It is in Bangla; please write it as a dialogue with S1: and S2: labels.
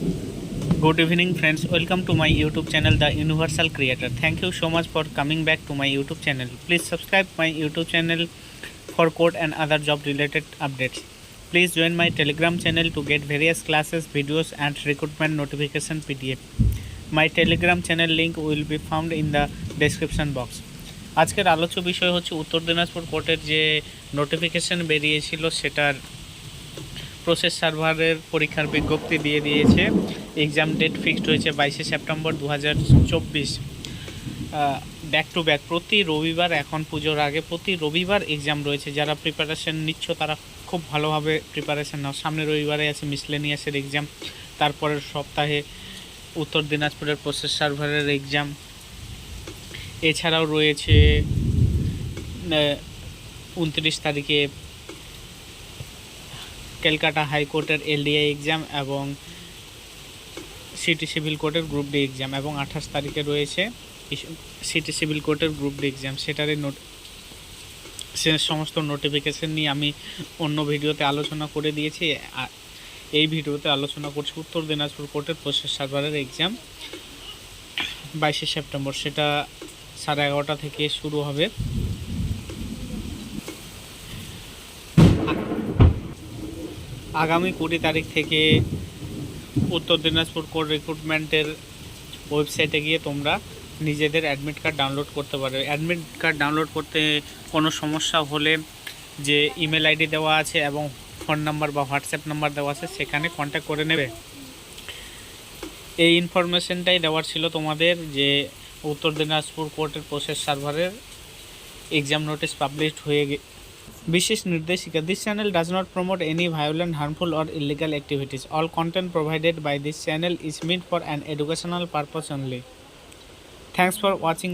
S1: Good evening, friends. Welcome to my YouTube channel, The Universal Creator. Thank you so much for coming back to my YouTube channel. Please subscribe my YouTube channel for code and other job related updates. Please join my Telegram channel to get various classes, videos, and recruitment notification PDF. My Telegram channel link will be found in the description box. আজকের আলোচ্য বিষয় হচ্ছে উত্তর দিনাজপুর কোর্টের যে নোটিফিকেশন বেরিয়েছিল সেটার প্রসেস সার্ভারের পরীক্ষার বিজ্ঞপ্তি দিয়ে দিয়েছে। এক্সাম ডেট ফিক্সড হয়েছে বাইশে সেপ্টেম্বর দু হাজার চব্বিশ ব্যাক টু ব্যাক প্রতি রবিবার এখন পুজোর আগে প্রতি রবিবার এক্সাম রয়েছে। যারা প্রিপারেশন নিচ্ছ, তারা খুব ভালোভাবে প্রিপারেশন নাও। সামনে রবিবারে আছে মিসলেনিয়াসের এক্সাম তারপরের সপ্তাহে উত্তর দিনাজপুরের প্রসেস সার্ভারের এক্সাম এছাড়াও রয়েছে উনত্রিশ তারিখে ক্যালকাটা হাইকোর্টের এলডিআই এক্সাম এবং সিটি সিভিল কোর্টের গ্রুপ ডি এক্সাম এবং আঠাশ তারিখে রয়েছে সিটি সিভিল কোর্টের গ্রুপ ডি এক্সাম। সেটারই নোট, সে সমস্ত নোটিফিকেশন নিয়ে আমি অন্য ভিডিওতে আলোচনা করে দিয়েছি। এই ভিডিওতে আলোচনা করছি উত্তর দিনাজপুর কোর্টের প্রসেস সার্ভারের এক্সাম। বাইশে সেপ্টেম্বর, সেটা সাড়ে এগারোটা থেকে শুরু হবে। আগামী কুড়ি তারিখ থেকে উত্তর দিনাজপুর কোর্ট রিক্রুটমেন্টের ওয়েবসাইটে গিয়ে তোমরা নিজেদের অ্যাডমিট কার্ড ডাউনলোড করতে পারবে। অ্যাডমিট কার্ড ডাউনলোড করতে কোনো সমস্যা হলে যে ইমেল আইডি দেওয়া আছে এবং ফোন নাম্বার বা হোয়াটসঅ্যাপ নাম্বার দেওয়া আছে সেখানে কন্ট্যাক্ট করে নেবে। এই ইনফরমেশনটাই দেওয়ার ছিল তোমাদের যে উত্তর দিনাজপুর কোর্টের প্রসেস সার্ভারের এক্সাম নোটিশ পাবলিশড হয়ে বিশেষ নির্দেশিকা this channel does not promote any violent harmful or illegal activities all content provided by this channel is meant for an educational purpose only thanks for watching